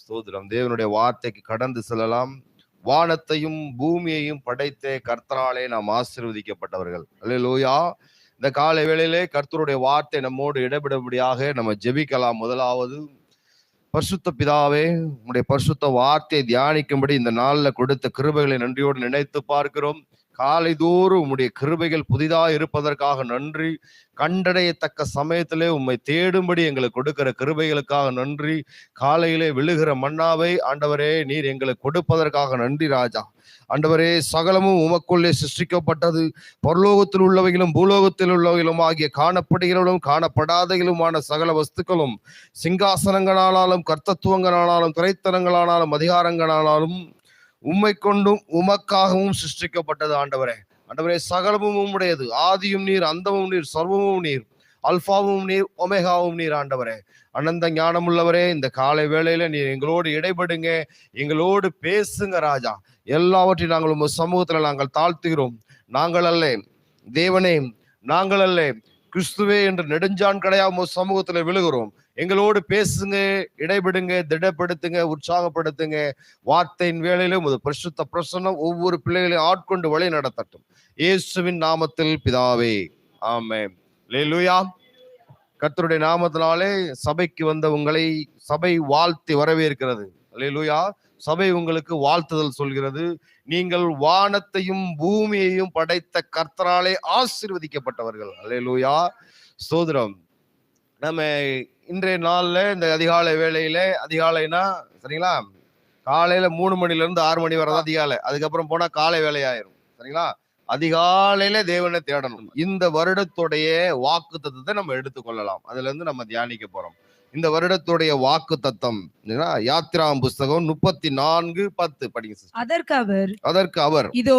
ஸ்தோத்திரம். தேவனுடைய வார்த்தைக்கு கடந்து செல்லலாம். வானத்தையும் பூமியையும் படைத்த கர்த்தராலே நாம் ஆசிர்வதிக்கப்பட்டவர்கள். அல்ல லோயா இந்த காலை வேளையிலே கர்த்தருடைய வார்த்தை நம்மோடு இடபெடும்படியாக நம்ம ஜெபிக்கலாம். முதலாவது பரிசுத்த பிதாவே உங்களுடைய பரிசுத்த வார்த்தையை தியானிக்கும்படி இந்த நாள்ல கொடுத்த கிருபைகளை நன்றியோடு நினைத்து பார்க்கிறோம். காலைதோறும் உம்முடைய கிருபைகள் புதிதாக இருப்பதற்காக நன்றி. கண்டடையத்தக்க சமயத்திலே உம்மை தேடும்படி எங்களுக்கு கொடுக்கிற கிருபைகளுக்காக நன்றி. காலையிலே விழுகிற மன்னாவை ஆண்டவரே நீர் எங்களுக்கு கொடுப்பதற்காக நன்றி ராஜா. ஆண்டவரே சகலமும் உமக்குள்ளே சிருஷ்டிக்கப்பட்டது. பரலோகத்தில் உள்ளவைகளும் பூலோகத்தில் உள்ளவைகளும் ஆகிய காணப்படுகிறவர்களும் காணப்படாதகளுமான சகல வஸ்துக்களும் சிங்காசனங்களானாலும் கர்த்தத்துவங்களானாலும் துறைத்தனங்களானாலும் அதிகாரங்களானாலும் உம்மை கொண்டும் உமக்காகவும் சிருஷ்டிக்கப்பட்டது ஆண்டவரே. ஆண்டவரே சகலமும் உம்முடையது. ஆதியும் நீர் அந்தமும் நீர் சர்வமும் நீர் அல்பாவும் நீர் ஒமேகாவும் நீர் ஆண்டவரே. அனந்த ஞானம் உள்ளவரே இந்த காலை வேளையில நீர் எங்களோடு இடைபடுங்க. எங்களோடு பேசுங்க ராஜா. எல்லாவற்றையும் நாங்கள் உங்க சமூகத்துல நாங்கள் தாழ்த்துகிறோம். நாங்கள் அல்ல தேவனே நாங்கள் அல்ல கிறிஸ்துவே என்று நெடுஞ்சான் கடையா உங்க சமூகத்துல விழுகிறோம். எங்களோடு பேசுங்க இடைபெடுங்க திடப்படுத்துங்க உற்சாகப்படுத்துங்க. வார்த்தையின் வேலையிலும் ஒரு பரிசுத்த பிரசன்னம் ஒவ்வொரு பிள்ளைகளையும் ஆட்கொண்டு வழி நடத்தட்டும். இயேசுவின் நாமத்தில் பிதாவே ஆமே லேலுயா கர்த்தருடைய நாமத்தினாலே சபைக்கு வந்த உங்களை சபை வாழ்த்தி வரவேற்கிறது. லேலுயா சபை உங்களுக்கு வாழ்த்துதல் சொல்கிறது. நீங்கள் வானத்தையும் பூமியையும் படைத்த கர்த்தராலே ஆசிர்வதிக்கப்பட்டவர்கள். அல்லேலூயா சோதரம். நம்ம இன்றைய நாள்ல இந்த அதிகாலை வேளையில அதிகாலைனா சரிங்களா? காலையில மூணு மணில இருந்து ஆறு மணி வரை தான் அதிகாலை. அதுக்கப்புறம் போனா காலை வேலையாயிரும் சரிங்களா? அதிகாலையில தேவனை தேடணும். இந்த வருடத்துடைய வாக்கு தத்துவத்தை நம்ம எடுத்துக்கொள்ளலாம் அதுல இருந்து நம்ம தியானிக்க போறோம். இந்த வருடத்துடைய வாக்கு தத்தம் யாத்திராம் புஸ்தகம் முப்பத்தி நான்கு பத்து. படிங்க. அதற்கு அவர் அதற்கு அவர். இதோ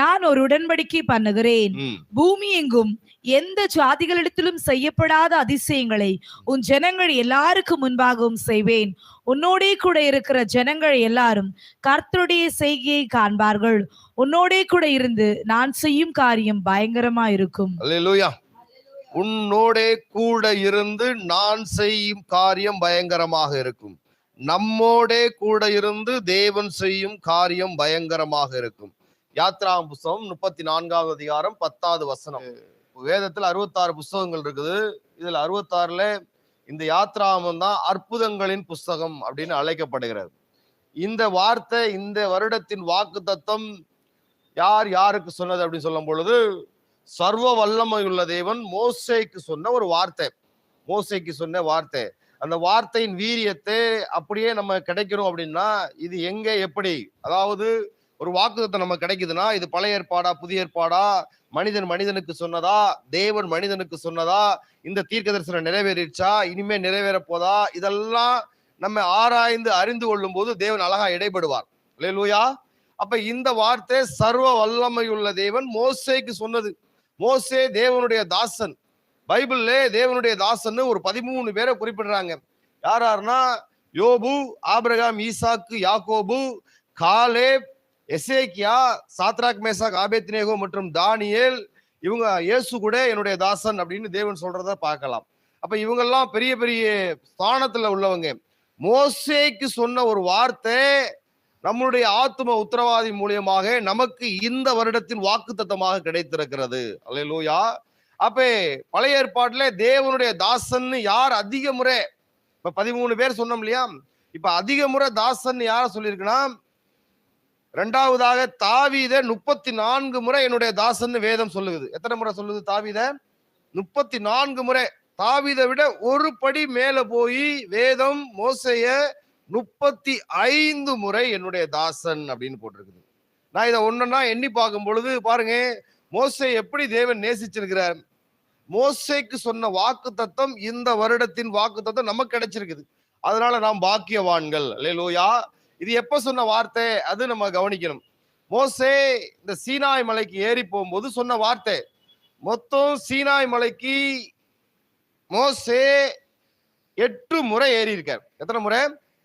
நான் ஒரு உடன்படிக்கை பண்ணுகிறேன். பூமி எங்கும் எந்த ஜாதிகளிடத்திலும் செய்யப்படாத அதிசயங்களை உன் ஜனங்கள் எல்லாருக்கும் முன்பாகவும் செய்வேன். உன்னோடே கூட இருக்கிற ஜனங்கள் எல்லாரும் கர்த்தருடைய செய்கையை காண்பார்கள். உன்னோடே கூட இருந்து நான் செய்யும் காரியம் பயங்கரமா இருக்கும் அல்லேலூயா. உன்னோடே கூட இருந்து நான் செய்யும் காரியம் பயங்கரமாக இருக்கும் நம்மோடே கூட இருந்து தேவன் செய்யும் காரியம் பயங்கரமாக இருக்கும் யாத்ரா புஸ்தகம் முப்பத்தி நான்காவது அதிகாரம் பத்தாவது வசனம். வேதத்தில் அறுபத்தாறு புஸ்தகங்கள் இருக்குது. இதில் அறுபத்தாறுல இந்த யாத்ராமம் தான் அற்புதங்களின் புஸ்தகம் அப்படின்னு அழைக்கப்படுகிறது. இந்த வார்த்தை இந்த வருடத்தின் வாக்கு தத்தம் யார் யாருக்கு சொன்னது அப்படின்னு சொல்லும் பொழுது சர்வ வல்லமை உள்ள தேவன் மோசைக்கு சொன்ன ஒரு வார்த்தை. மோசைக்கு சொன்ன வார்த்தை. அந்த வார்த்தையின் வீரியத்தை அப்படியே நம்ம கிடைக்கிறோம் அப்படின்னா இது எங்க எப்படி? அதாவது ஒரு வாக்குத்தத்தை நம்ம கிடைக்குதுன்னா இது பழைய ஏற்பாடா புதிய ஏற்பாடா? மனிதன் மனிதனுக்கு சொன்னதா? தேவன் மனிதனுக்கு சொன்னதா? இந்த தீர்க்க தரிசனம் நிறைவேறிடுச்சா? இனிமே நிறைவேற போதா? இதெல்லாம் நம்ம ஆராய்ந்து அறிந்து கொள்ளும் போது தேவன் அழகா இடைபடுவார். லூயா அப்ப இந்த வார்த்தை சர்வ வல்லமையுள்ள தேவன் மோசேக்கு சொன்னது. மோசே தேவனுடைய தாசன். பைபிள்ல தேவனுடைய தாசன்னு ஒரு பதிமூணு பேரை குறிப்பிடுறாங்க. யார் யாருன்னா யோபு Abraham Isaac Jacob Caleb Hezekiah Shadrach Meshach Abednego மற்றும் தானியேல் இவங்க இயேசு கூட என்னுடைய தாசன் அப்படின்னு தேவன் சொல்றத பார்க்கலாம். அப்ப இவங்கெல்லாம் பெரிய பெரிய ஸ்தானத்துல உள்ளவங்க. மோசேக்கு சொன்ன ஒரு வார்த்தை நம்மளுடைய ஆத்தும உத்தரவாதி மூலியமாக நமக்கு இந்த வருடத்தின் வாக்குத்தத்தமாக கிடைத்திருக்கிறது. அல்லேலூயா. அப்ப பழைய ஏற்பாட்டுல தேவனுடைய தாசன்னு யார் அதிக முறை இப்ப பதிமூணு பேர் சொன்னோம் இல்லையா? இப்ப அதிக முறை தாசன் யார சொல்லியிருக்குன்னா ரெண்டாவதாக தாவீத முப்பத்தி நான்கு முறை என்னுடைய தாசன்னு வேதம் சொல்லுது எத்தனை முறை சொல்லுது தாவீத? முப்பத்தி நான்கு முறை. தாவீதை விட ஒரு படி மேல போய் வேதம் மோசைய முப்பத்தி ஐந்து முறை என்னுடைய தாசன் அப்படின்னு போட்டிருக்குது. நான் இதை ஒன்றுன்னா எண்ணி பார்க்கும் பொழுது பாருங்க மோசை எப்படி தேவன் நேசிச்சிருக்கிறார்? மோசைக்கு சொன்ன வாக்கு தத்தம் இந்த வருடத்தின் வாக்கு தத்தம் நமக்கு கிடைச்சிருக்குது. அதனால நாம் பாக்கியவான்கள். லோயா இது எப்ப சொன்ன வார்த்தை? அது நம்ம கவனிக்கணும். மோசே இந்த சீனாய் மலைக்கு ஏறி போகும்போது சொன்ன வார்த்தை. மொத்தம் சீனாய் மலைக்கு மோசே எட்டு முறை ஏறி இருக்கார் எத்தனை முறை?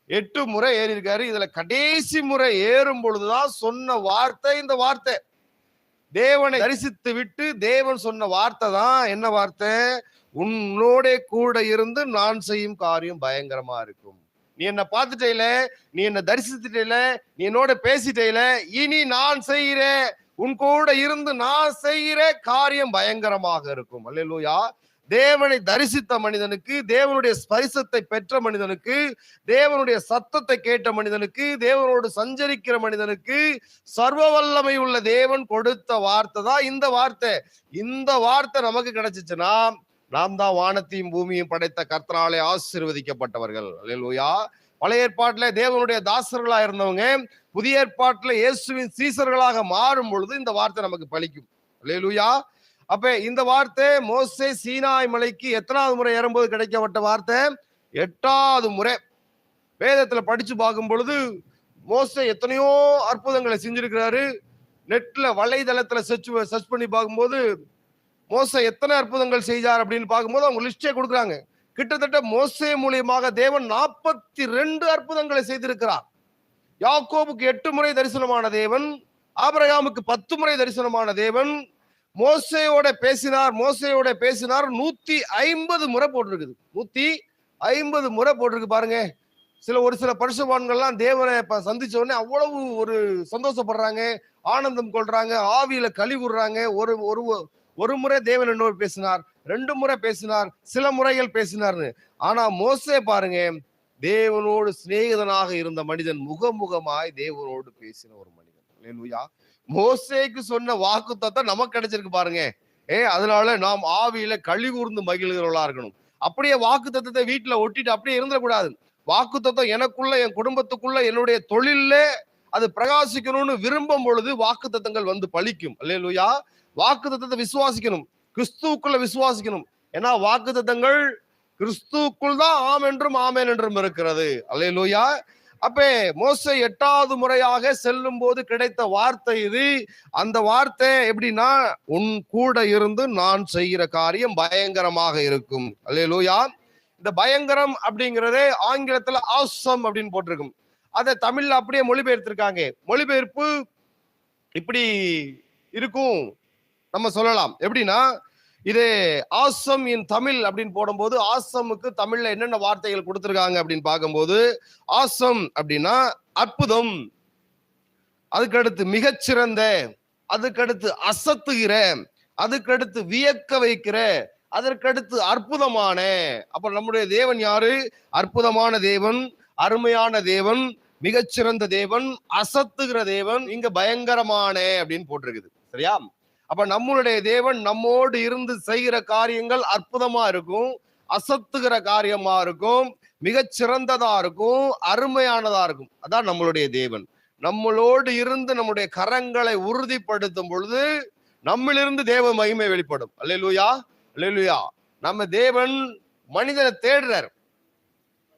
எட்டு முறை ஏறி இருக்காரு இதுல கடைசி முறை ஏறும் பொழுதுதான் சொன்ன வார்த்தை இந்த வார்த்தை. தேவனை தரிசித்து விட்டு தேவன் சொன்ன வார்த்தை தான் என்ன வார்த்தை? உன்னோட கூட இருந்து நான் செய்யும் காரியம் பயங்கரமா இருக்கும். நீ என்ன பார்த்துட்டேல நீ என்ன தரிசித்துட்டேல நீ என்னோட பேசிட்டேல இனி நான் செய்கிற உன் கூட இருந்து நான் செய்கிற காரியம் பயங்கரமாக இருக்கும். அல்லையா தேவனை தரிசித்த மனிதனுக்கு தேவனுடைய ஸ்பரிசத்தை பெற்ற மனிதனுக்கு தேவனுடைய சத்தத்தை கேட்ட மனிதனுக்கு தேவனோடு சஞ்சரிக்கிற மனிதனுக்கு சர்வ வல்லமை உள்ள தேவன் கொடுத்த வார்த்தை தான் இந்த வார்த்தை. இந்த வார்த்தை நமக்கு கிடைச்சிச்சுன்னா நாம் தான் வானத்தையும் பூமியும் படைத்த கர்த்தராலே ஆசீர்வதிக்கப்பட்டவர்கள். அல்லேலூயா. பழைய ஏற்பாட்டில் தேவனுடைய தாசர்களா இருந்தவங்க புதிய ஏற்பாட்டில் இயேசுவின் சீசர்களாக மாறும் பொழுது இந்த வார்த்தை நமக்கு பலிக்கும். அல்லேலூயா. அப்ப இந்த வார்த்தை மோசே சீனாய் மலைக்கு எத்தனாவது முறை ஏறும்போது கிடைக்கப்பட்ட வார்த்தை? எட்டாவது முறை. வேதத்துல படிச்சு பார்க்கும் பொழுது மோசே எத்தனையோ அற்புதங்களை செஞ்சிருக்கிறாரு. நெட்ல வலைதளத்துல சர்ச் சர்ச் பண்ணி பார்க்கும்போது மோச எத்தனை அற்புதங்கள் செய்தார் அப்படின்னு பார்க்கும்போது அவங்க லிஸ்டே கொடுக்குறாங்க. கிட்டத்தட்ட மோசே மூலியமாக தேவன் நாற்பத்தி ரெண்டு அற்புதங்களை செய்திருக்கிறார். யாக்கோபுக்கு எட்டு முறை தரிசனமான தேவன் ஆபரகாமுக்கு பத்து முறை தரிசனமான தேவன் மோசையோட பேசினார் மோசையோட பேசினார் நூத்தி ஐம்பது முறை போட்டிருக்குது. நூத்தி ஐம்பது முறை போட்டிருக்கு பாருங்க. சில ஒரு சில பரிசுவான்கள்லாம் தேவனை இப்ப சந்திச்ச உடனே அவ்வளவு ஒரு சந்தோஷப்படுறாங்க ஆனந்தம் கொள்றாங்க ஆவியில கழி விடுறாங்க ஒரு ஒரு ஒரு முறை தேவன் என்னோடு பேசினார் ரெண்டு முறை பேசினார் சில முறைகள் பேசினார்னு. ஆனா மோசே பாருங்க தேவனோடு சிநேகிதனாக இருந்த மனிதன் முகமுகமாய் தேவனோடு பேசின ஒரு மனிதன். மோசேக்கு சொன்ன வாக்கு தத்தம் நமக்கு கிடைச்சிருக்கு பாருங்க. ஏ அதனால நாம் ஆவியில கழி கூர்ந்து மகிழ்கிறவர்களா இருக்கணும். அப்படியே வாக்கு தத்தத்தை வீட்டுல ஒட்டிட்டு அப்படியே இருந்துடக்கூடாது. வாக்கு தத்தம் எனக்குள்ள என் குடும்பத்துக்குள்ள என்னுடைய தொழில்ல அது பிரகாசிக்கணும்னு விரும்பும் பொழுது வாக்கு தத்தங்கள் வந்து பழிக்கும். அல்லையா வாக்கு தத்தத்தை விசுவாசிக்கணும். கிறிஸ்துவுக்குள்ள விசுவாசிக்கணும். ஏன்னா வாக்கு தத்தங்கள் கிறிஸ்துவுக்குள் தான் ஆம் என்றும் ஆமேன் என்றும் இருக்கிறது. அல்லே லூயா அப்பே மோச எட்டாவது முறையாக செல்லும் போது கிடைத்த வார்த்தை இது. அந்த வார்த்தை எப்படின்னா உன் கூட இருந்து நான் செய்கிற காரியம் பயங்கரமாக இருக்கும். அல்லேலூயா. இந்த பயங்கரம் அப்படிங்கிறதே ஆங்கிலத்துல ஆசம் அப்படின்னு போட்டிருக்கும். அதை தமிழ்ல அப்படியே மொழிபெயர்த்திருக்காங்க. மொழிபெயர்ப்பு இப்படி இருக்கும். நம்ம சொல்லலாம். எப்படின்னா இது ஆசம் இன் தமிழ் அப்படின்னு போடும்போது ஆசமுக்கு தமிழ்ல என்னென்ன வார்த்தைகள் கொடுத்துருக்காங்க அப்படின்னு பார்க்கும்போது ஆசம் அப்படின்னா அற்புதம் அதுக்கடுத்து மிகச்சிறந்த அதுக்கடுத்து அசத்துகிற அதுக்கடுத்து வியக்க வைக்கிற அதற்கடுத்து அற்புதமான. அப்ப நம்முடைய தேவன் யாரு? அற்புதமான தேவன் அருமையான தேவன் மிகச்சிறந்த தேவன் அசத்துகிற தேவன் இங்க பயங்கரமான அப்படின்னு போட்டிருக்குது. சரியா? அப்ப நம்மளுடைய தேவன் நம்மோடு இருந்து செய்கிற காரியங்கள் அற்புதமா இருக்கும் அசத்துகிற காரியமா இருக்கும் மிகச்சிறந்ததா இருக்கும் அருமையானதா இருக்கும். அதான் நம்மளுடைய தேவன். நம்மளோடு இருந்து நம்முடைய கரங்களை உறுதிப்படுத்தும் பொழுது நம்மிலிருந்து தேவ மகிமை வெளிப்படும். அல்லேலூயா அல்லேலூயா. நம்ம தேவன் மனிதனை தேடுறார்.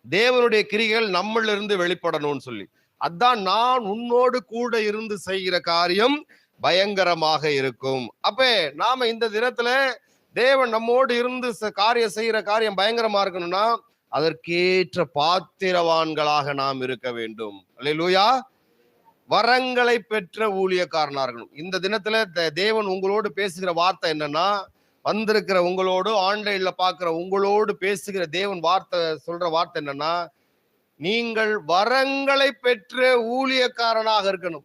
தேவனுடைய கிரிகள் நம்மளிருந்து வெளிப்படணும்னு சொல்லி. அதான் நான் உன்னோடு கூட இருந்து செய்கிற காரியம் பயங்கரமாக இருக்கும். அப்ப நாம இந்த தினத்துல தேவன் நம்மோடு இருந்து ச- காரியம் செய்யற காரியம் பயங்கரமா இருக்கணும்னா அதற்கேற்ற பாத்திரவான்களாக நாம் இருக்க வேண்டும். அல்லேலூயா. வரங்களை பெற்ற ஊழியக்காரனா இருக்கணும். இந்த தினத்துல தேவன் உங்களோடு பேசுகிற வார்த்தை என்னன்னா வந்திருக்கிற உங்களோடு ஆன்லைன்ல பாக்குற உங்களோடு பேசுகிற தேவன் வார்த்தை சொல்ற வார்த்தை என்னன்னா நீங்கள் வரங்களை பெற்ற ஊழியக்காரனாக இருக்கணும்.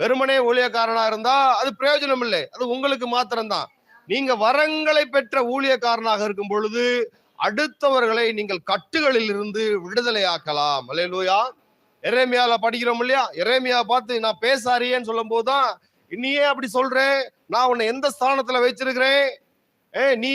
வெறுமனே ஊழியக்காரனா இருந்தா அது பிரயோஜனம் இல்லை அது உங்களுக்கு மாத்திரம்தான். நீங்க வரங்களை பெற்ற ஊழியக்காரனாக இருக்கும் பொழுது அடுத்தவர்களை நீங்கள் கட்டுகளில் இருந்து விடுதலையாக்கலாம். அலையலூயா இறைமையால படிக்கிறோம் இல்லையா? இறைமையா பார்த்து நான் பேச அறியேன்னு சொல்லும் போதுதான் நீயே அப்படி சொல்றேன் நான் உன்னை எந்த ஸ்தானத்துல வச்சிருக்கிறேன் ஏ நீ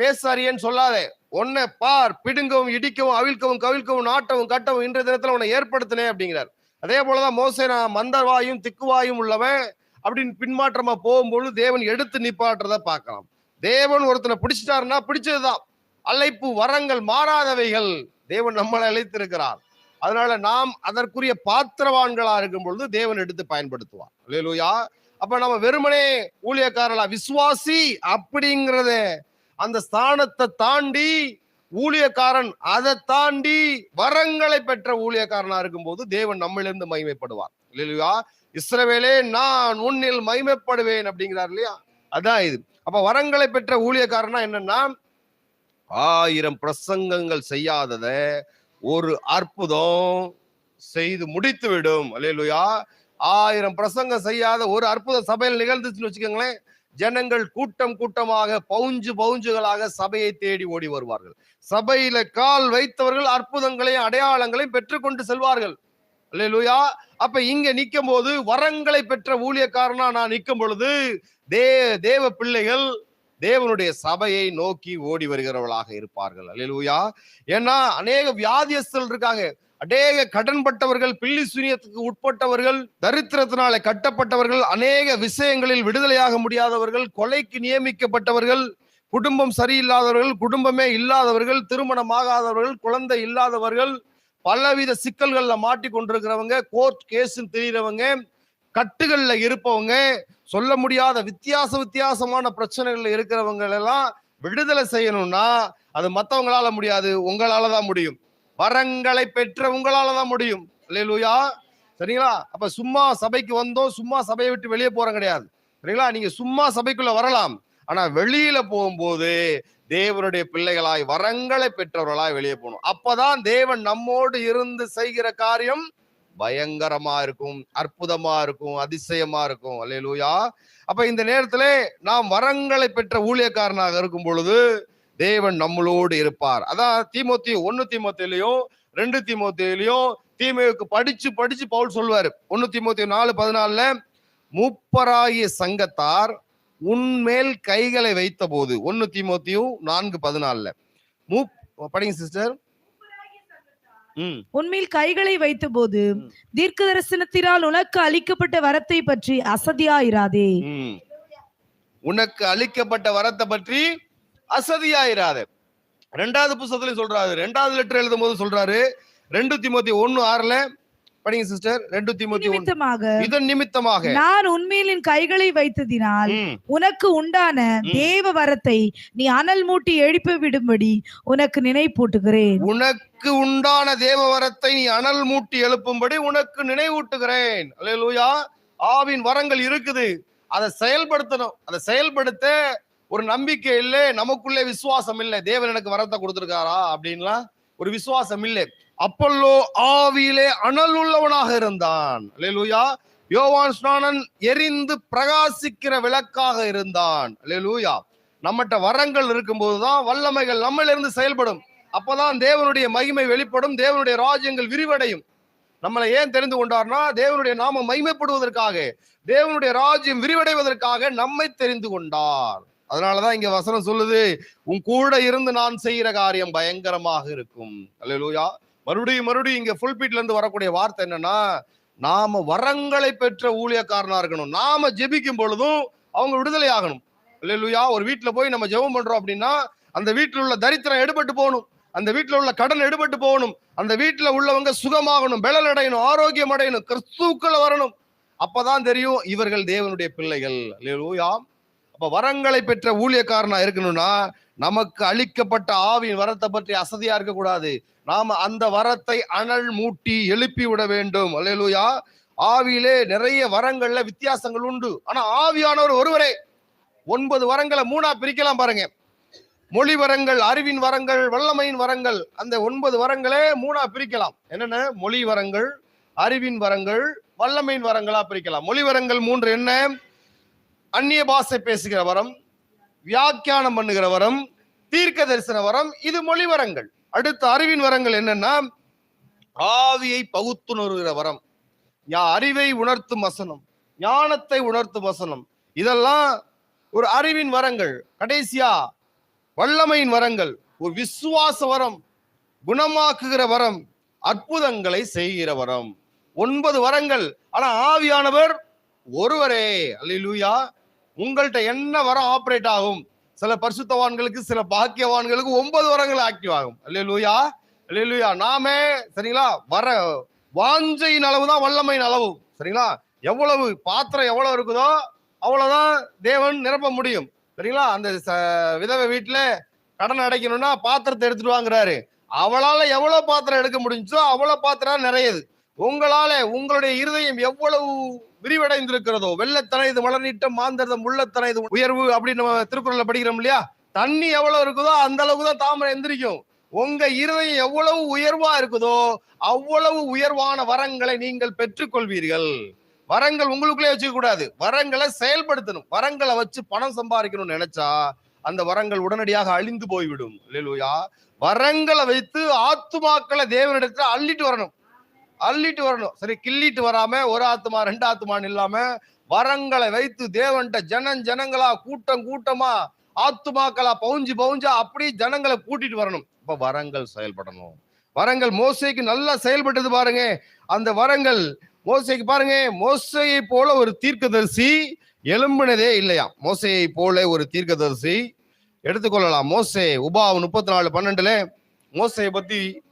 பேச சொல்லாதே. உன்னை பார் பிடுங்கவும் இடிக்கவும் அவிழ்க்கவும் கவிழ்க்கவும் நாட்டவும் கட்டவும் இன்றைய தினத்துல உன்னை ஏற்படுத்தினேன் அப்படிங்கிறார். அதே போலதான் மோசை நான் மந்தவாயும் திக்குவாயும் உள்ளவன் அப்படின்னு பின்மாற்றமா போகும்போது தேவன் எடுத்து நிப்பாட்டுறத பார்க்கலாம். தேவன் ஒருத்தனை பிடிச்சிட்டாருன்னா பிடிச்சதுதான். அழைப்பு வரங்கள் மாறாதவைகள் தேவன் நம்மளை அழைத்திருக்கிறார். அதனால நாம் அதற்குரிய பாத்திரவான்களா இருக்கும் பொழுது தேவன் எடுத்து பயன்படுத்துவார். அல்லேலூயா அப்ப நம்ம வெறுமனே ஊழியக்காரலா விசுவாசி அப்படிங்கிறத அந்த ஸ்தானத்தை தாண்டி ஊழியக்காரன் அதை தாண்டி வரங்களை பெற்ற ஊழியக்காரனா இருக்கும்போது தேவன் நம்மிலிருந்து மகிமைப்படுவார். இல்லையா இஸ்ரவேலே நான் உன்னில் மகிமைப்படுவேன் அப்படிங்கிறார் இல்லையா? அதான் இது. அப்ப வரங்களை பெற்ற ஊழியக்காரனா என்னன்னா ஆயிரம் பிரசங்கங்கள் செய்யாதத ஒரு அற்புதம் செய்து முடித்து விடும் அல்லையா ஆயிரம் பிரசங்கம் செய்யாத ஒரு அற்புத சபையில் நிகழ்ந்துச்சுன்னு வச்சுக்கோங்களேன். ஜனங்கள் கூட்டம் கூட்டமாக பவுஞ்சு பவுஞ்சுகளாக சபையை தேடி ஓடி வருவார்கள். சபையில கால் வைத்தவர்கள் அற்புதங்களையும் அடையாளங்களையும் பெற்றுக்கொண்டு செல்வார்கள். அல்லேலூயா. அப்ப இங்க நிற்கும் போது வரங்களை பெற்ற ஊழியக்காரனா நான் நிற்கும் பொழுது தே தேவ பிள்ளைகள் தேவனுடைய சபையை நோக்கி ஓடி வருகிறவர்களாக இருப்பார்கள். அல்லா ஏன்னா அநேக வியாதியஸ்தல் இருக்காங்க. அநேக கடன்பட்டவர்கள் பில்லி சூரியத்துக்கு உட்பட்டவர்கள் தரித்திரத்தினாலே கட்டப்பட்டவர்கள் அநேக விஷயங்களில் விடுதலையாக முடியாதவர்கள் கொலைக்கு நியமிக்கப்பட்டவர்கள் குடும்பம் சரியில்லாதவர்கள் குடும்பமே இல்லாதவர்கள் திருமணமாகாதவர்கள் குழந்தை இல்லாதவர்கள் பலவித சிக்கல்கள்ல மாட்டி கொண்டிருக்கிறவங்க கோர்ட் கேஸ்ன்னு தெரியிறவங்க கட்டுகள்ல இருப்பவங்க சொல்ல முடியாத வித்தியாச வித்தியாசமான பிரச்சனைகள்ல இருக்கிறவங்க எல்லாம் விடுதலை செய்யணும்னா அது மற்றவங்களால முடியாது உங்களால தான் முடியும். வரங்களை பெற்ற உங்களால தான் முடியும். இல்லையா சரிங்களா? அப்ப சும்மா சபைக்கு வந்தோம் சும்மா சபையை விட்டு வெளியே போறோம் கிடையாது. சரிங்களா? நீங்க சும்மா சபைக்குள்ள வரலாம். ஆனா வெளியில போகும்போது தேவனுடைய பிள்ளைகளாய் வரங்களை பெற்றவர்களாய் வெளியே போகணும். அப்பதான் தேவன் நம்மோடு இருந்து செய்கிற காரியம் பயங்கரமா இருக்கும் அற்புதமா இருக்கும் அதிசயமா இருக்கும். அல்லையா அப்ப இந்த நேரத்திலே நாம் வரங்களை பெற்ற ஊழியக்காரனாக இருக்கும் பொழுது தேவன் நம்மளோடு இருப்பார். அதான் தீமோத்தி ஒன்னு தீமோத்திலையும் ரெண்டு தீமோத்திலையும் தீமைக்கு படிச்சு படிச்சு பவுல் சொல்வாரு. ஒன்னு தீமோத்தி நாலு பதினாலுல மூப்பராகிய சங்கத்தார் உன்மேல் கைகளை வைத்த போது ஒன்னு தீமோத்தியும் நான்கு பதினாலுல. மூப் படிங்க சிஸ்டர். ம். உன்மேல் கைகளை வைத்தபோது தீர்க்க தரிசனத்தினால் உனக்கு அளிக்கப்பட்ட வரத்தை பற்றி அசதியாயிராதே. ம். உனக்கு அளிக்கப்பட்ட வரத்தை பற்றி அசதியாயிராத. ரெண்டாவது புஸ்தகத்துல சொல்றாரு. ரெண்டாவது லெட்டர் எழுதும் போது சொல்றாரு. ரெண்டு திமுத்தி ஒண்ணு ஆறுல. படிங்க சிஸ்டர் ரெண்டு திமுத்தி நிமித்தமாக இதன் நிமித்தமாக. நான் உன்மேல் என் கைகளை வைத்ததினால் உனக்கு உண்டான. தேவ வரத்தை நீ அனல் மூட்டி எழுப்ப விடும்படி உனக்கு நினைப்பூட்டுகிறேன். உனக்கு உண்டான தேவ வரத்தை நீ அனல் மூட்டி எழுப்பும்படி உனக்கு நினைவூட்டுகிறேன். அல்லேலூயா. ஆவின் வரங்கள் இருக்குது. அதை செயல்படுத்தணும். அதை செயல்படுத்த ஒரு நம்பிக்கை இல்லை நமக்குள்ளே விசுவாசம் இல்லை. தேவன் எனக்கு வரத்தை கொடுத்துருக்காரா? அப்படின்லாம் ஒரு விசுவாசம் இல்லை. அப்பல்லோ ஆவியிலே அனல் உள்ளவனாக இருந்தான். அல்லேலூயா. யோவான் ஸ்நானன் எரிந்து பிரகாசிக்கிற விளக்காக இருந்தான். அல்லேலூயா. நம்மகிட்ட வரங்கள் இருக்கும்போதுதான் வல்லமைகள் நம்மளிருந்து செயல்படும். அப்பதான் தேவனுடைய மகிமை வெளிப்படும் தேவனுடைய ராஜ்யங்கள் விரிவடையும். நம்மளை ஏன் தெரிந்து கொண்டார்னா தேவனுடைய நாம மகிமைப்படுவதற்காக தேவனுடைய ராஜ்யம் விரிவடைவதற்காக நம்மை தெரிந்து கொண்டார். அதனாலதான் இங்க வசனம் சொல்லுது உன் கூட இருந்து நான் செய்கிற காரியம் பயங்கரமாக இருக்கும். அல்லா மறுபடியும் மறுபடியும் இங்க ஃபுல்பீட்ல இருந்து வரக்கூடிய வார்த்தை என்னன்னா நாம வரங்களை பெற்ற ஊழியக்காரனா இருக்கணும். நாம ஜெபிக்கும் பொழுதும் அவங்க விடுதலை ஆகணும். இல்லையா ஒரு வீட்டுல போய் நம்ம ஜெபம் பண்றோம் அப்படின்னா அந்த வீட்டுல உள்ள தரித்திரம் எடுபட்டு போகணும். அந்த வீட்டுல உள்ள கடன் எடுபட்டு போகணும். அந்த வீட்டுல உள்ளவங்க சுகமாகணும் பெலல் அடையணும் ஆரோக்கியம் அடையணும் கிறிஸ்துக்களை வரணும். அப்பதான் தெரியும் இவர்கள் தேவனுடைய பிள்ளைகள். இல்லையா அப்ப வரங்களை பெற்ற ஊழியக்காரனா இருக்கணும்னா நமக்கு அளிக்கப்பட்ட ஆவியின் வரத்தை பற்றி அசதியா இருக்கக்கூடாது. நாம அந்த வரத்தை அனல் மூட்டி எழுப்பி விட வேண்டும். அல்லேலூயா. ஆவியிலே நிறைய வரங்கள்ல வித்தியாசங்கள் உண்டு. ஆனா ஆவியானவர் ஒருவரே. ஒன்பது வரங்களை மூணா பிரிக்கலாம் பாருங்க. மொழி வரங்கள் அறிவின் வரங்கள் வல்லமையின் வரங்கள் அந்த ஒன்பது வரங்களே மூணா பிரிக்கலாம். என்னென்ன? மொழி வரங்கள் அறிவின் வரங்கள் வல்லமையின் வரங்களா பிரிக்கலாம். மொழி வரங்கள் மூன்று என்ன? அந்நிய பாஷை பேசுகிற வரம் வியாக்கியானம் பண்ணுகிற வரம் தீர்க்க தரிசன வரம் இது மொழி வரங்கள். அடுத்த அறிவின் வரங்கள் என்னன்னா ஆவியை பகுத்துணர்கிற வரம். யா அறிவை உணர்த்தும் வசனம் ஞானத்தை உணர்த்தும் வசனம். இதெல்லாம் ஒரு அறிவின் வரங்கள். கடைசியா வல்லமையின் வரங்கள். ஒரு விசுவாச வரம் குணமாக்குகிற வரம் அற்புதங்களை செய்கிற வரம். ஒன்பது வரங்கள். ஆனா ஆவியானவர் ஒருவரே. அல்லேலூயா. உங்கள்கிட்ட என்ன வரம் ஆப்ரேட் ஆகும்? சில பரிசுத்தவான்களுக்கு சில பாக்கியவான்களுக்கு ஒன்பது வரங்கள் ஆக்டிவ் ஆகும். அல்லேலூயா அல்லேலூயா நாமே சரிங்களா? வர வாஞ்சையின் அளவு தான் வல்லமையின் அளவு. சரிங்களா? எவ்வளவு பாத்திரம் எவ்வளவு இருக்குதோ அவ்வளவுதான் தேவன் நிரப்ப முடியும். சரிங்களா? அந்த ச- விதவை வீட்டுல கடன் அடைக்கணும்னா பாத்திரத்தை எடுத்துட்டு வாங்குறாரு. அவளால எவ்வளவு பாத்திரம் எடுக்க முடிஞ்சோ அவ்வளவு பாத்திரம் நிறையுது. உங்களால உங்களுடைய இருதயம் எவ்வளவு விரிவடைந்திருக்கிறதோ வெள்ளத்தனைது மாந்திரதம் மாந்தரதம் உள்ளத்தனைது உயர்வு அப்படின்னு நம்ம திருக்குறள்ல படிக்கிறோம் இல்லையா? தண்ணி எவ்வளவு இருக்குதோ அந்த அளவுக்கு தான் தாமரை எந்திரிக்கும். உங்க இருதயம் எவ்வளவு உயர்வா இருக்குதோ அவ்வளவு உயர்வான வரங்களை நீங்கள் பெற்றுக்கொள்வீர்கள். வரங்கள் உங்களுக்குள்ளே வச்சுக்க கூடாது வரங்களை செயல்படுத்தணும். வரங்களை வச்சு பணம் சம்பாதிக்கணும்னு நினைச்சா அந்த வரங்கள் உடனடியாக அழிந்து போய்விடும். இல்லையா வரங்களை வைத்து ஆத்துமாக்களை தேவனிடத்துல அள்ளிட்டு வரணும். அள்ளிட்டு வரணும். சரி கிள்ளிட்டு வராம ஒரு ஆத்துமா ரெண்டு ஆத்துமான்னு இல்லாம வரங்களை வைத்து தேவன்ட்ட ஜனன் ஜனங்களா கூட்டம் கூட்டமா ஆத்துமாக்களா பவுஞ்சு பவுஞ்சா அப்படி ஜனங்களை கூட்டிட்டு வரணும். இப்ப வரங்கள் செயல்படணும். வரங்கள் மோசைக்கு நல்லா செயல்பட்டது பாருங்க. அந்த வரங்கள் மோசைக்கு பாருங்க மோசையை போல ஒரு தீர்க்கதரிசி எழும்பினதே இல்லையா? மோசையை போல ஒரு தீர்க்கதரிசி எடுத்துக்கொள்ளலாம். மோசே உபா முப்பத்தி நாலு பன்னெண்டுல மோசையை பத்தி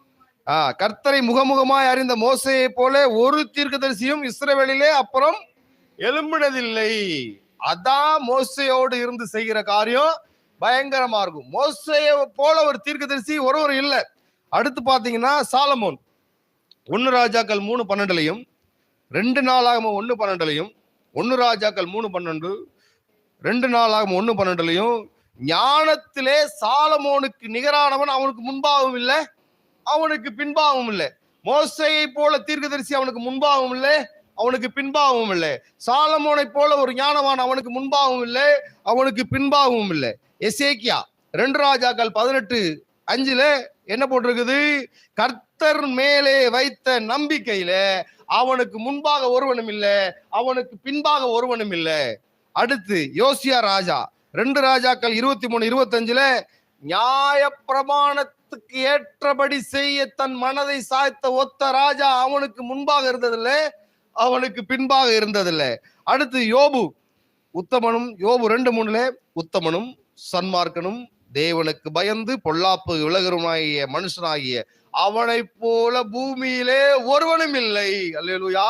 கர்த்தரை முகமுகமாய் அறிந்த மோசையை போல ஒரு தீர்க்கதரிசியும் இஸ்ரேவேலிலே அப்புறம் எழும்பினதில்லை. அதான் மோசையோடு இருந்து செய்கிற காரியம். பயங்கரமா இருக்கும். மோசைய போல ஒரு தீர்க்கதரிசி ஒருவர் இல்லை. அடுத்து பாத்தீங்கன்னா சாலமோன். ஒன்னு ராஜாக்கள் மூணு பன்னெண்டுலையும் ரெண்டு நாளாகவும் ஒன்று பன்னெண்டுலையும் ஒன்னு ராஜாக்கள் மூணு பன்னெண்டு ரெண்டு நாளாகவும் ஒன்று பன்னெண்டுலையும் ஞானத்திலே சாலமோனுக்கு நிகரானவன் அவனுக்கு முன்பாகவும் இல்லை. அவனுக்கு பின்பாகவும் இல்லை. மோசையை போல தீர்க்கதரிசி அவனுக்கு முன்பாகவும் இல்லை. அவனுக்கு பின்பாகவும் இல்லை. சாலமோனை போல ஒரு ஞானவான் அவனுக்கு முன்பாகவும் இல்லை. அவனுக்கு பின்பாகவும் இல்லை. எசேக்கியா ரெண்டு ராஜாக்கள் பதினெட்டு அஞ்சுல என்ன போட்டிருக்குது? கர்த்தர் மேலே வைத்த நம்பிக்கையில அவனுக்கு முன்பாக ஒருவனும் இல்லை. அவனுக்கு பின்பாக ஒருவனும் இல்லை. அடுத்து யோசியா ராஜா. ரெண்டு ராஜாக்கள் இருபத்தி மூணு இருபத்தஞ்சுல நியாய பிரமாணத்துக்கு ஏற்றபடி செய்ய தன் மனதை சாய்த்த ஒத்த ராஜா அவனுக்கு முன்பாக இருந்ததில்ல அவனுக்கு பின்பாக இருந்ததில்லை. அடுத்து யோபு. உத்தமனும் யோபு ரெண்டு மூணுல உத்தமனும் சன்மார்க்கனும் தேவனுக்கு பயந்து பொல்லாப்பு விலகருமாகிய மனுஷனாகிய அவனை போல பூமியிலே ஒருவனும் இல்லை. அல்லா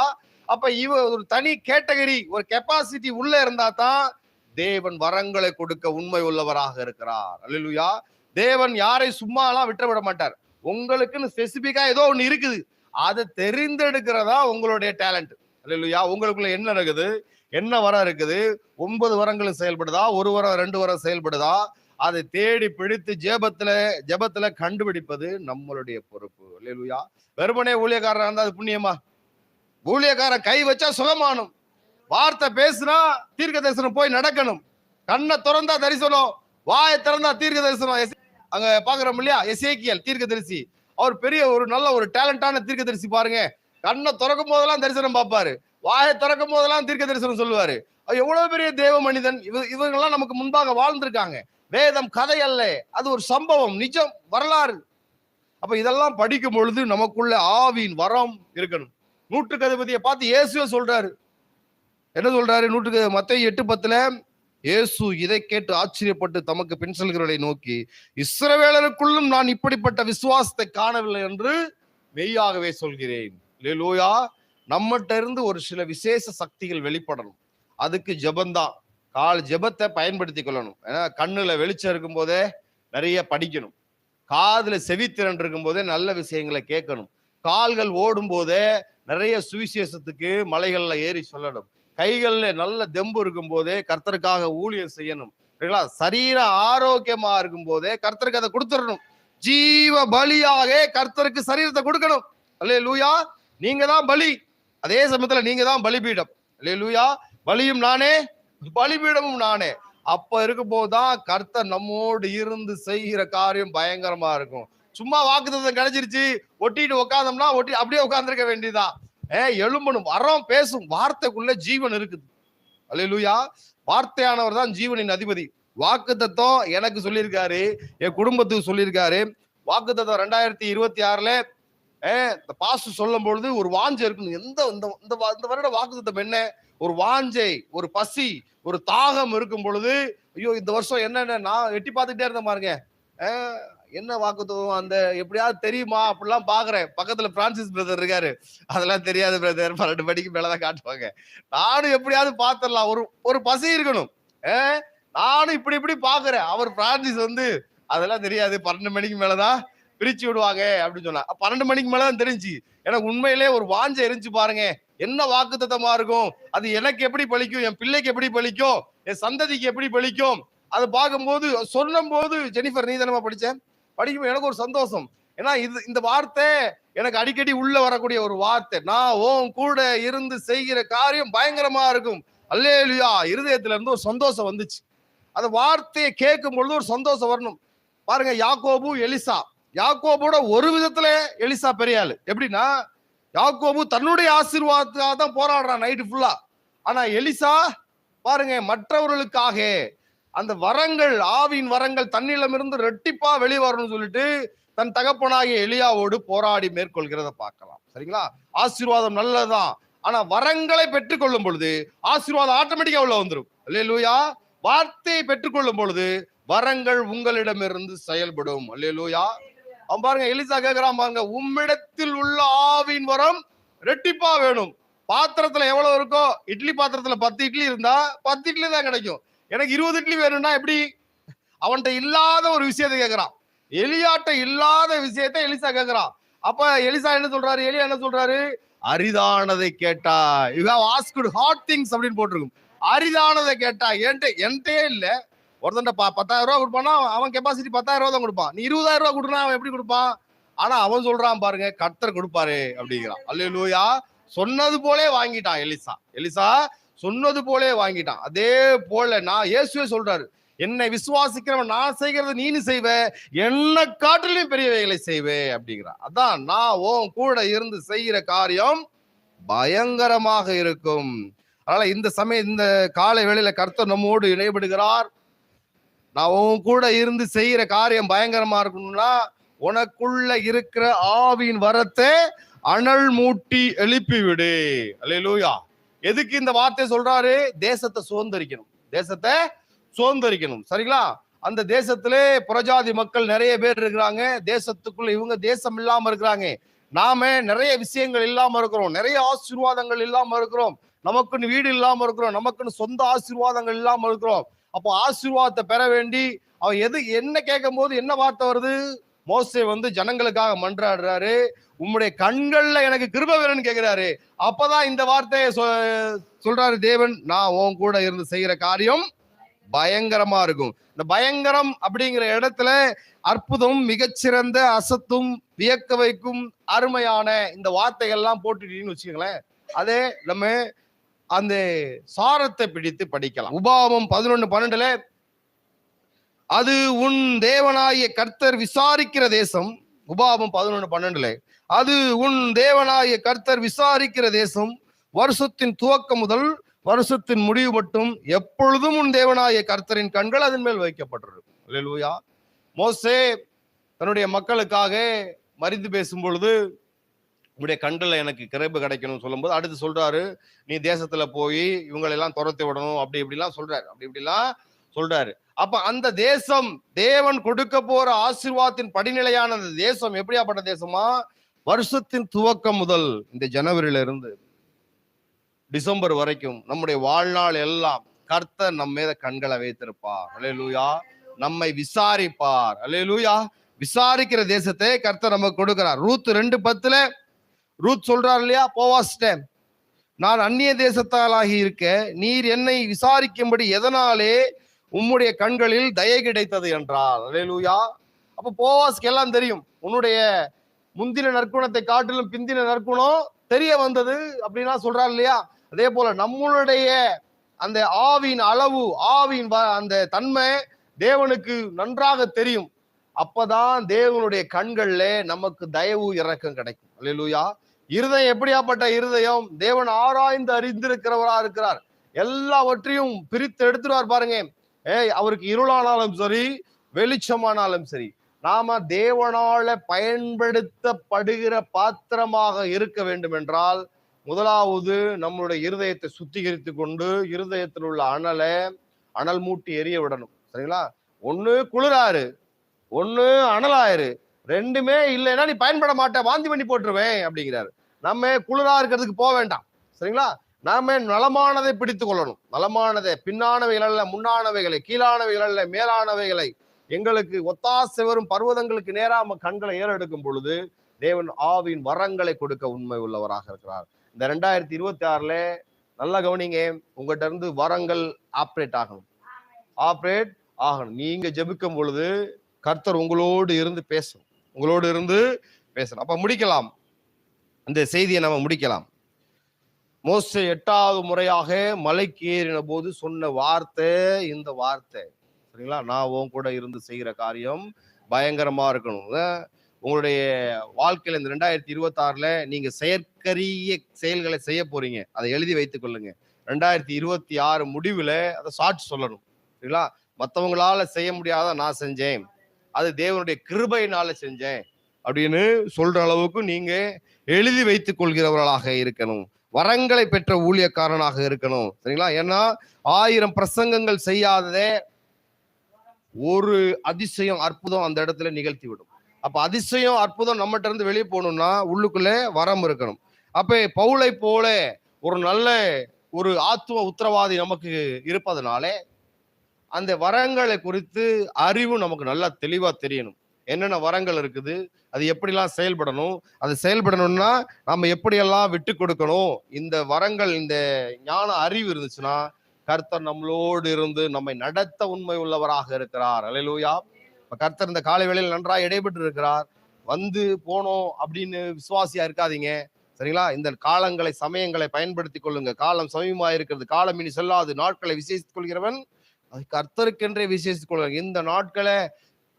அப்ப இவ ஒரு தனி கேட்டகரி ஒரு கெப்பாசிட்டி உள்ள இருந்தா தான் தேவன் வரங்களை கொடுக்க உண்மை உள்ளவராக இருக்கிறார். அல்லா தேவன் யாரை சும்மாலாம் விட்டு விட மாட்டார் உங்களுக்குன்னு ஸ்பெசிபிக்கா ஏதோ ஒண்ணு இருக்குது. அதை தெரிந்தெடுக்கிறதா உங்களுடைய டேலண்ட் இல்லையா உங்களுக்குள்ள என்ன இருக்குது? என்ன வரம் இருக்குது? ஒன்பது வரங்களும் செயல்படுதா? ஒரு வரம் ரெண்டு வரம் செயல்படுதா? அதை தேடி பிடித்து ஜேபத்துல ஜபத்துல கண்டுபிடிப்பது நம்மளுடைய பொறுப்பு. இல்லையா வெறுமனே ஊழியக்காரன் இருந்தா அது புண்ணியமா? ஊழியக்காரன் கை வச்சா சுகமானும். வார்த்தை பேசுனா தீர்க்க தரிசனம் போய் நடக்கணும். கண்ணை திறந்தா தரிசனம். வாயை திறந்தா தீர்க்க தரிசனம் அங்க பாக்குறோம் இல்லையா? எசேக்கியல் தீர்க்க தரிசி அவர் பெரிய ஒரு நல்ல ஒரு டேலண்டான தீர்க்க தரிசி பாருங்க. கண்ணை திறக்கும் போதெல்லாம் தரிசனம் பார்ப்பாரு. வாயை திறக்கும் போதெல்லாம் தீர்க்க தரிசனம் சொல்லுவாரு எவ்வளவு பெரிய தேவ மனிதன்? இவ இவங்கெல்லாம் நமக்கு முன்பாக வாழ்ந்திருக்காங்க. வேதம் கதை அல்ல. அது ஒரு சம்பவம் நிஜம் வரலாறு. அப்ப இதெல்லாம் படிக்கும் பொழுது நமக்குள்ள ஆவியின் வரம் இருக்கணும். நூற்றுக்கு அதிபதியை பார்த்து இயேசுவே சொல்றாரு. என்ன சொல்றாரு? நூற்றுக்கு மத்திய எட்டு பத்துல இயேசு இதை கேட்டு ஆச்சரியப்பட்டு தமக்கு பின் செல்கிறவர்களை நோக்கி இஸ்ரவேலருக்குள்ளும் நான் இப்படிப்பட்ட விசுவாசத்தை காணவில்லை என்று மெய்யாகவே சொல்கிறேன். லூயா நம்மகிட்ட இருந்து ஒரு சில விசேஷ சக்திகள் வெளிப்படணும். அதுக்கு ஜெபந்தான் கால் ஜெபத்தை பயன்படுத்தி கொள்ளணும். ஏன்னா கண்ணுல வெளிச்சம் இருக்கும் போதே நிறைய படிக்கணும். காதுல செவித்திறன் இருக்கும் போதே நல்ல விஷயங்களை கேட்கணும். கால்கள் ஓடும் போதே நிறைய சுவிசேஷத்துக்கு மலைகள்ல ஏறி சொல்லணும். கைகள்ல நல்ல தெம்பு இருக்கும் போதே கர்த்தருக்காக ஊழியம் செய்யணும். சரிங்களா சரீர ஆரோக்கியமா இருக்கும் போதே கர்த்தருக்கு அதை கொடுத்துடணும். ஜீவ பலியாக கர்த்தருக்கு சரீரத்தை கொடுக்கணும். அல்லே லூயா நீங்க தான் பலி. அதே சமயத்துல நீங்க தான் பலிபீடம். அல்லே லூயா பலியும் நானே பலிபீடமும் நானே. அப்ப இருக்கும் போதுதான் கர்த்தர் நம்மோடு இருந்து செய்கிற காரியம் பயங்கரமா இருக்கும். சும்மா வாக்குத்தம் கிடைச்சிருச்சு. ஒட்டிட்டு உட்காந்தோம்னா ஒட்டி அப்படியே உட்காந்துருக்க வேண்டியதுதான். ஏ எழும்பணும். வரோம் பேசும். வார்த்தைக்குள்ள ஜீவன் இருக்குது. அல்லேலூயா. வார்த்தையானவர் தான் ஜீவனின் அதிபதி. வாக்கு தத்துவம் எனக்கு சொல்லியிருக்காரு. என் குடும்பத்துக்கு சொல்லியிருக்காரு. வாக்கு தத்துவம் ரெண்டாயிரத்தி இருபத்தி ஆறுல இந்த பாசு சொல்லும் பொழுது ஒரு வாஞ்சை இருக்கணும் எந்த இந்த இந்த இந்த வருட வாக்கு தத்துவம் என்ன? ஒரு வாஞ்சை ஒரு பசி ஒரு தாகம் இருக்கும் பொழுது ஐயோ இந்த வருஷம் என்னென்ன நான் எட்டி பார்த்துக்கிட்டே இருந்தேன் பாருங்க. என்ன வாக்குத்துவம் அந்த எப்படியாவது தெரியுமா அப்படிலாம் பாக்குறேன். பக்கத்துல பிரான்சிஸ் பிரதர் இருக்காரு. அதெல்லாம் தெரியாது பிரதர் பன்னெண்டு மணிக்கு மேலதான் காட்டுவாங்க. நானும் எப்படியாவது பாத்திரலாம். ஒரு ஒரு பசி இருக்கணும். நானும் இப்படி இப்படி பாக்குறேன். அவர் பிரான்சிஸ் வந்து அதெல்லாம் தெரியாது. பன்னெண்டு மணிக்கு மேலதான் பிரிச்சு விடுவாங்க. அப்படின்னு சொன்னா பன்னெண்டு மணிக்கு மேலதான் தெரிஞ்சு. எனக்கு உண்மையிலே ஒரு வாஞ்ச இருந்துச்சு பாருங்க. என்ன வாக்குத்தத்தமா இருக்கும்? அது எனக்கு எப்படி பலிக்கும் என் பிள்ளைக்கு எப்படி பலிக்கும் என் சந்ததிக்கு எப்படி பலிக்கும் அதை பார்க்கும்போது சொல்லும் போது ஜெனிஃபர் நீ தானமா படிக்கும் எனக்கு ஒரு சந்தோஷம். ஏன்னா இது இந்த வார்த்தை எனக்கு அடிக்கடி உள்ள வரக்கூடிய ஒரு வார்த்தை. நான் உன் கூட இருந்து செய்கிற காரியம் பயங்கரமா இருக்கும். அல்லேலியா! இருதயத்துல இருந்து ஒரு சந்தோஷம் வந்துச்சு. அந்த வார்த்தையை கேட்கும் பொழுது ஒரு சந்தோஷம் வரணும். பாருங்க யாக்கோபு எலிசா. யாக்கோபோட ஒரு விதத்துல எலிசா பெரிய எப்படின்னா யாக்கோபு தன்னுடைய ஆசீர்வாதத்துக்காக தான் போராடுறான் நைட்டு ஃபுல்லா ஆனா எலிசா பாருங்க மற்றவர்களுக்காக அந்த வரங்கள் ஆவின் வரங்கள் தன்னிலமிருந்து ரெட்டிப்பா வெளியே வரணும்னு சொல்லிட்டு தன் தகப்பனாகிய எலியாவோடு போராடி மேற்கொள்கிறத பார்க்கலாம். சரிங்களா? ஆசீர்வாதம் நல்லதுதான். ஆனா வரங்களை பெற்றுக்கொள்ளும் பொழுது ஆசீர்வாதம் ஆட்டோமேட்டிக்கா உள்ள வந்துடும் அல்லேலூயா. வார்த்தையை பெற்றுக்கொள்ளும் பொழுது வரங்கள் உங்களிடமிருந்து செயல்படும். அல்லேலூயா. அவன் பாருங்க எலிசா கேக்குறான் பாருங்க உம்மிடத்தில் உள்ள ஆவின் வரம் ரெட்டிப்பா வேணும். பாத்திரத்துல எவ்வளவு இருக்கோ இட்லி பாத்திரத்துல பத்து இட்லி இருந்தா பத்து இட்லி தான் கிடைக்கும். எனக்கு இருபது இட்லி வேணும்னா எப்படி? அவன்கிட்ட இல்லாத ஒரு விஷயத்தை கேக்குறான். எலியாட்ட இல்லாத விஷயத்தை எலிசா கேக்குறான். அப்ப எலிசா என்ன சொல்றாரு? எலியா என்ன சொல்றாரு? அரிதானதை கேட்டா you have asked hard things அப்படின்னு போட்டிருக்கும். அரிதானதை கேட்டா என்கிட்ட என்கிட்டயே இல்லை. ஒருத்தன் பா பத்தாயிரம் ரூபா கொடுப்பானா அவன் கெப்பாசிட்டி பத்தாயிரம் ரூபா தான் கொடுப்பான். நீ இருபதாயிரம் ரூபா கொடுனா அவன் எப்படி கொடுப்பான்? ஆனா அவன் சொல்றான் பாருங்க கத்தர் கொடுப்பாரு அப்படிங்கிறான். அல்லேலூயா சொன்னது போலே வாங்கிட்டான் எலிசா. எலிசா சொன்னது போலே வாங்கிட்டான். அதே போல நான் இயேசுவே சொல்றாரு என்னை விசுவாசிக்கிறவன் நான் செய்கிறது நீனு செய்வ என்ன காட்டிலையும் பெரியவைகளை செய்வே அப்படிங்கிறான் அதான் நான் உன் கூட இருந்து செய்கிற காரியம் பயங்கரமாக இருக்கும். அதனால இந்த சமயம் இந்த காலை வேளையில கர்த்தர் நம்மோடு இணைபடுகிறார் நான் உன் கூட இருந்து செய்கிற காரியம் பயங்கரமா இருக்கணும்னா உனக்குள்ள இருக்கிற ஆவின் வரத்தை அனல் மூட்டி எழுப்பி விடு அல்லேலூயா. எதுக்கு இந்த வார்த்தை சொல்றாரு? தேசத்தை சுதந்திரிக்கணும். தேசத்தை சுதந்திரிக்கணும். சரிங்களா? அந்த தேசத்திலே புறஜாதி மக்கள் நிறைய பேர் இருக்கிறாங்க. தேசத்துக்குள்ள இவங்க தேசம் இல்லாம இருக்கிறாங்க. நாம நிறைய விஷயங்கள் இல்லாம இருக்கிறோம். நிறைய ஆசீர்வாதங்கள் இல்லாம இருக்கிறோம். நமக்குன்னு வீடு இல்லாம இருக்கிறோம். நமக்குன்னு சொந்த ஆசீர்வாதங்கள் இல்லாம இருக்கிறோம். அப்போ ஆசீர்வாதத்தை பெற வேண்டி அவன் எது என்ன கேட்கும் போது என்ன வார்த்தை வருது? மோசே வந்து ஜனங்களுக்காக மன்றாடுறாரு. உம்முடைய கண்கள்ல எனக்கு கிருப வேணும்னு கேட்கிறாரு அப்பதான் இந்த வார்த்தையை சொ- சொல்றாரு தேவன் நான் உன் கூட இருந்து செய்யற காரியம் பயங்கரமா இருக்கும். இந்த பயங்கரம் அப்படிங்கிற இடத்துல அற்புதம் மிகச்சிறந்த அசத்தும் வியக்க வைக்கும் அருமையான இந்த வார்த்தைகள்லாம் போட்டுட்டீங்கன்னு வச்சுக்கோங்களேன். அதே நம்ம அந்த சாரத்தை பிடித்து படிக்கலாம். உபாவம் பதினொன்னு பன்னெண்டுல அது உன் தேவனாகிய கர்த்தர் விசாரிக்கிற தேசம். உபாபம் பதினொன்று பன்னெண்டுல. அது உன் தேவனாகிய கர்த்தர் விசாரிக்கிற தேசம். வருஷத்தின் துவக்கம் முதல் வருஷத்தின் முடிவு மட்டும். எப்பொழுதும் உன் தேவனாகிய கர்த்தரின் கண்கள் அதன் மேல் வைக்கப்பட்டிருக்கும் மோசே தன்னுடைய மக்களுக்காக மரிந்து பேசும் பொழுது உங்களுடைய கண்களில் எனக்கு கிரைப்பு கிடைக்கணும்னு சொல்லும்போது அடுத்து சொல்றாரு நீ தேசத்துல போய் இவங்களெல்லாம் துரத்தி விடணும் அப்படி இப்படிலாம் சொல்றாரு. அப்படி இப்படிலாம் சொல்றாரு. அப்ப அந்த தேசம் தேவன் கொடுக்க போற ஆசிர்வாதத்தின் படிநிலையான அந்த தேசம் எப்படியாப்பட்ட தேசமா? வருஷத்தின் துவக்கம் முதல் இந்த ஜனவரியில இருந்து டிசம்பர் வரைக்கும் நம்முடைய வாழ்நாள் எல்லாம் கர்த்தர் நம்ம மீத கண்களை வைத்திருப்பார். அல்லேலூயா நம்மை விசாரிப்பார். அல்லேலூயா விசாரிக்கிற தேசத்தை கர்த்தர் நமக்கு கொடுக்கிறார். ரூத் ரெண்டு பத்துல ரூத் சொல்றார் இல்லையா? போவாஸ்ட நான் அந்நிய தேசத்தாலாகி இருக்க நீர் என்னை விசாரிக்கும்படி எதனாலே உம்முடைய கண்களில் தயை கிடைத்தது என்றார். அல்லேலூயா அப்போ போவாஸ்க்கு எல்லாம் தெரியும். உன்னுடைய முந்தின நற்குணத்தை காட்டிலும் பிந்தின நற்குணம் தெரிய வந்தது அப்படின்னா சொல்றாரு இல்லையா? அதே போல நம்மளுடைய அந்த ஆவின் அளவு ஆவின் அந்த தன்மை தேவனுக்கு நன்றாக தெரியும். அப்பதான் தேவனுடைய கண்கள்ல நமக்கு தயவு இறக்கம் கிடைக்கும். அல்லேலூயா இருதயம் எப்படியாப்பட்ட இருதயம்? தேவன் ஆராய்ந்து அறிந்திருக்கிறவரா இருக்கிறார். எல்லாவற்றையும் பிரித்து எடுத்துருவார் பாருங்க. ஏய் அவருக்கு இருளானாலும் சரி வெளிச்சமானாலும் சரி நாம தேவனால பயன்படுத்தப்படுகிற பாத்திரமாக இருக்க வேண்டும் என்றால் முதலாவது நம்மளுடைய இருதயத்தை சுத்திகரித்து கொண்டு இருதயத்தில் உள்ள அனலை அனல் மூட்டி எரிய விடணும். சரிங்களா? ஒன்று குளிராரு ஒன்று அனலாயிரு ரெண்டுமே இல்லைன்னா நீ பயன்பட மாட்டேன் வாந்தி பண்ணி போட்டுருவேன் அப்படிங்கிறாரு. நம்ம குளிரா இருக்கிறதுக்கு போக வேண்டாம். சரிங்களா? நாம நலமானதை பிடித்து கொள்ளணும். நலமானதை பின்னானவைகள் அல்ல முன்னானவைகளை கீழானவைகள் அல்ல மேலானவைகளை எங்களுக்கு ஒத்தாசை வரும் பர்வதங்களுக்கு நேராம கண்களை ஏறெடுக்கும் பொழுது தேவன் ஆவின் வரங்களை கொடுக்க உண்மை உள்ளவராக இருக்கிறார். இந்த ரெண்டாயிரத்தி இருபத்தி ஆறுல நல்லா கவனிங்க உங்ககிட்ட இருந்து வரங்கள் ஆப்ரேட் ஆகணும். ஆப்ரேட் ஆகணும். நீங்க ஜெபிக்கும் பொழுது கர்த்தர் உங்களோடு இருந்து பேசணும். உங்களோடு இருந்து பேசணும். அப்ப முடிக்கலாம். இந்த செய்தியை நம்ம முடிக்கலாம். மோச எட்டாவது முறையாக மலைக்கு ஏறின போது சொன்ன வார்த்தை இந்த வார்த்தை. சரிங்களா? நான் உன் கூட இருந்து செய்கிற காரியம் பயங்கரமா இருக்கணும். உங்களுடைய வாழ்க்கையில இந்த ரெண்டாயிரத்தி இருபத்தி ஆறுல நீங்க செயற்கரிய செயல்களை செய்ய போறீங்க. அதை எழுதி வைத்துக் கொள்ளுங்க. ரெண்டாயிரத்தி இருபத்தி ஆறு முடிவுல அதை சாட்சி சொல்லணும். சரிங்களா? மற்றவங்களால செய்ய முடியாத நான் செஞ்சேன். அது தேவனுடைய கிருபையினால செஞ்சேன். அப்படின்னு சொல்ற அளவுக்கு நீங்க எழுதி வைத்துக் கொள்கிறவர்களாக இருக்கணும். வரங்களை பெற்ற ஊழியக்காரனாக இருக்கணும். சரிங்களா? ஏன்னா ஆயிரம் பிரசங்கங்கள் செய்யாததே ஒரு அதிசயம் அற்புதம் அந்த இடத்துல நிகழ்த்தி விடும் அப்ப அதிசயம் அற்புதம் நம்மகிட்ட இருந்து வெளியே போகணும்னா உள்ளுக்குள்ளே வரம் இருக்கணும். அப்ப பவுளை போல ஒரு நல்ல ஒரு ஆத்துவ உத்தரவாதி நமக்கு இருப்பதனாலே அந்த வரங்களை குறித்து அறிவு நமக்கு நல்லா தெளிவா தெரியணும். என்னென்ன வரங்கள் இருக்குது அது எப்படிலாம் செயல்படணும் அது செயல்படணும்னா நம்ம எப்படியெல்லாம் விட்டு கொடுக்கணும் இந்த வரங்கள் இந்த ஞான அறிவு இருந்துச்சுன்னா கர்த்தர் நம்மளோடு இருந்து நம்மை நடத்த உண்மை உள்ளவராக இருக்கிறார். அலையலூயா இப்போ கர்த்தர் இந்த காலை வேளையில் நன்றாக இடைபெற்று இருக்கிறார் வந்து போனோம் அப்படின்னு விசுவாசியா இருக்காதீங்க. சரிங்களா? இந்த காலங்களை சமயங்களை பயன்படுத்தி கொள்ளுங்க. காலம் சமயமா இருக்கிறது. காலம் இனி சொல்லாது. நாட்களை விசேஷித்துக் கொள்கிறவன் அது கர்த்தருக்கென்றே விசேஷித்துக் கொள்கிறான் இந்த நாட்களை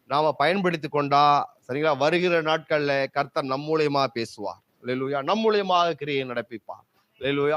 நாம பயன்படுத்தி கொண்டா சரிங்களா? வருகிற நாட்கள்ல கர்த்தர் நம் மூலியமா பேசுவார். லெலுயா நம் மூலியமாக கிரியை நடப்பிப்பார். லெலுயா